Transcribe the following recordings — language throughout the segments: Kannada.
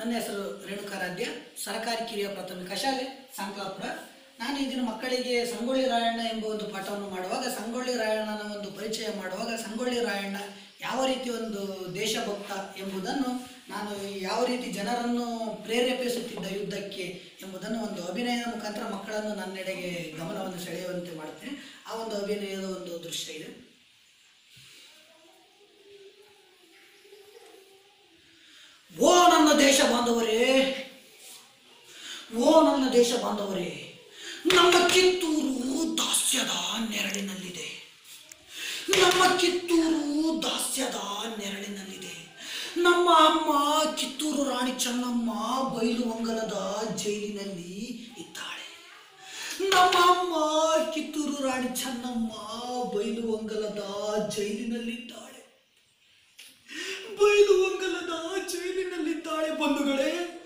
ನನ್ನ ಹೆಸರು ರೇಣುಕಾರಾಧ್ಯ ಸರ್ಕಾರಿ ಕಿರಿಯ ಪ್ರಾಥಮಿಕ ಶಾಲೆ, ಸಂಕಲಾಪುರ. ನಾನು ಇದನ್ನು ದಿನ ಮಕ್ಕಳಿಗೆ ಸಂಗೊಳ್ಳಿ ರಾಯಣ್ಣ ಎಂಬ ಒಂದು ಪಾಠವನ್ನು ಮಾಡುವಾಗ, ಸಂಗೊಳ್ಳಿ ರಾಯಣ್ಣನ ಒಂದು ಪರಿಚಯ ಮಾಡುವಾಗ, ಸಂಗೊಳ್ಳಿ ರಾಯಣ್ಣ ಯಾವ ರೀತಿ ಒಂದು ದೇಶಭಕ್ತ ಎಂಬುದನ್ನು ನಾನು ಯಾವ ರೀತಿ ಜನರನ್ನು ಪ್ರೇರೇಪಿಸುತ್ತಿದ್ದ ಯುದ್ಧಕ್ಕೆ ಎಂಬುದನ್ನು ಒಂದು ಅಭಿನಯದ ಮುಖಾಂತರ ಮಕ್ಕಳನ್ನು ನನ್ನೆಡೆಗೆ ಗಮನವನ್ನು ಸೆಳೆಯುವಂತೆ ಮಾಡುತ್ತೇನೆ ಆ ಒಂದು ಅಭಿನಯದ ಒಂದು ದೃಶ್ಯ ಇದೆ ಓ ನನ್ನ ದೇಶ ಬಾಂಧವರೇ. ಓ, ನನ್ನ ದೇಶ ಬಾಂಧವರೇ. ನಮ್ಮ ಕಿತ್ತೂರು ದಾಸ್ಯದ ನೆರಳಿನಲ್ಲಿದೆ. ನಮ್ಮ ಕಿತ್ತೂರು ದಾಸ್ಯದ ನೆರಳಿನಲ್ಲಿದೆ. ನಮ್ಮ ಅಮ್ಮ ಕಿತ್ತೂರು ರಾಣಿ ಚೆನ್ನಮ್ಮ ಬೈಲುವಂಗಲದ ಜೈಲಿನಲ್ಲಿ ಇದ್ದಾಳೆ. ನಮ್ಮ ಅಮ್ಮ ಕಿತ್ತೂರು ರಾಣಿ ಚೆನ್ನಮ್ಮ ಬೈಲುವಂಗಲದ ಜೈಲಿನಲ್ಲಿದ್ದಾಳೆ. ಬೈಲು ಜೈಲಿನಲ್ಲಿದ್ದಾಳೆ ಬಂಧುಗಳೇ,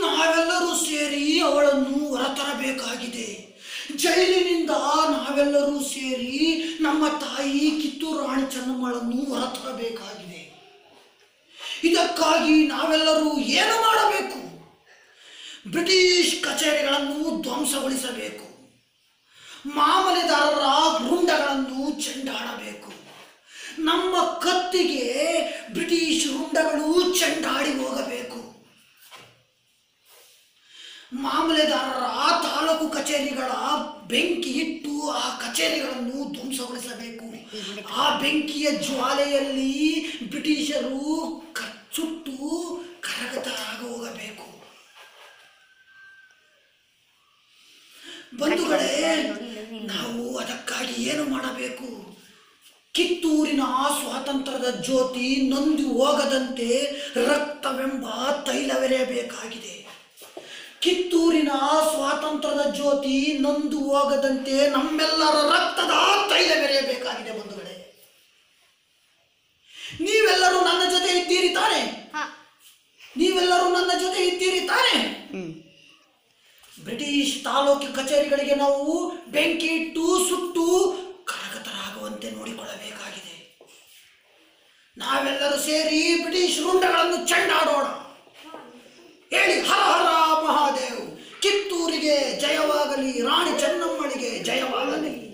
ನಾವೆಲ್ಲರೂ ಸೇರಿ ಅವಳನ್ನು ಹೊರತರಬೇಕಾಗಿದೆ. ಜೈಲಿನಿಂದ ನಾವೆಲ್ಲರೂ ಸೇರಿ ನಮ್ಮ ತಾಯಿ ಕಿತ್ತೂರು ರಾಣಿ ಚೆನ್ನಮ್ಮಳನ್ನು ಹೊರತರಬೇಕಾಗಿದೆ. ಇದಕ್ಕಾಗಿ ನಾವೆಲ್ಲರೂ ಏನು ಮಾಡಬೇಕು? ಬ್ರಿಟಿಷ್ ಕಚೇರಿಗಳನ್ನು ಧ್ವಂಸಗೊಳಿಸಬೇಕು. ಮಾಮಲೆದಾರರ ರುಂಡಗಳನ್ನು ಚೆಂಡಾಡಬೇಕು. ನಮ್ಮ ಕತ್ತಿಗೆ ಬ್ರಿಟಿಷ್ ರುಂಡಗಳು ಚೆಂಡಾಡಿ ಹೋಗಬೇಕು ಮಾಮಲೆದಾರರ ತಾಲೂಕು ಕಚೇರಿಗಳ ಬೆಂಕಿ ಇಟ್ಟು ಆ ಕಚೇರಿಗಳನ್ನು ಧ್ವಂಸಗೊಳಿಸಬೇಕು. ಆ ಬೆಂಕಿಯ ಜ್ವಾಲೆಯಲ್ಲಿ ಬ್ರಿಟಿಷರು ಸುಟ್ಟು ಕರಗತರಾಗಿ ಹೋಗಬೇಕು. ಬಂಧುಗಳೇ, ನಾವು ಅದಕ್ಕಾಗಿ ಏನು ಮಾಡಬೇಕು? ಕಿತ್ತೂರಿನ ಸ್ವಾತಂತ್ರ್ಯದ ಜ್ಯೋತಿ ನೊಂದು ಹೋಗದಂತೆ ರಕ್ತವೆಂಬ ತೈಲವೆರೆಯಬೇಕಾಗಿದೆ. ಕಿತ್ತೂರಿನ ಸ್ವಾತಂತ್ರ್ಯದ ಜ್ಯೋತಿ ನೊಂದು ಹೋಗದಂತೆ ನಮ್ಮೆಲ್ಲರ ರಕ್ತದ ತೈಲ ಮೆರೆಯಬೇಕಾಗಿದೆ ಬಂಧುಗಳೇ. ನೀವೆಲ್ಲರೂ ನನ್ನ ಜೊತೆ ಇದ್ದೀರಿ ತಾನೆ? ನೀವೆಲ್ಲರೂ ನನ್ನ ಜೊತೆ ಇದ್ದೀರಿ ತಾನೆ? ಬ್ರಿಟಿಷ್ ತಾಲೂಕು ಕಚೇರಿಗಳಿಗೆ ನಾವು ಬೆಂಕಿ ಇಟ್ಟು ಸುಟ್ಟು ಕರಗತರಾಗುವಂತೆ ನೋಡಿಕೊಳ್ಳಬೇಕಾಗಿದೆ. ನಾವೆಲ್ಲರೂ ಸೇರಿ ಬ್ರಿಟಿಷ್ ರುಂಡಗಳನ್ನು ಚೆಂಡಾಡೋಣ. ಹೇಳಿ ಹರ ಹರ ಜಯವಾಗಲಿ ರಾಣಿ ಚೆನ್ನಮ್ಮಳಿಗೆ ಜಯವಾಗಲಿ.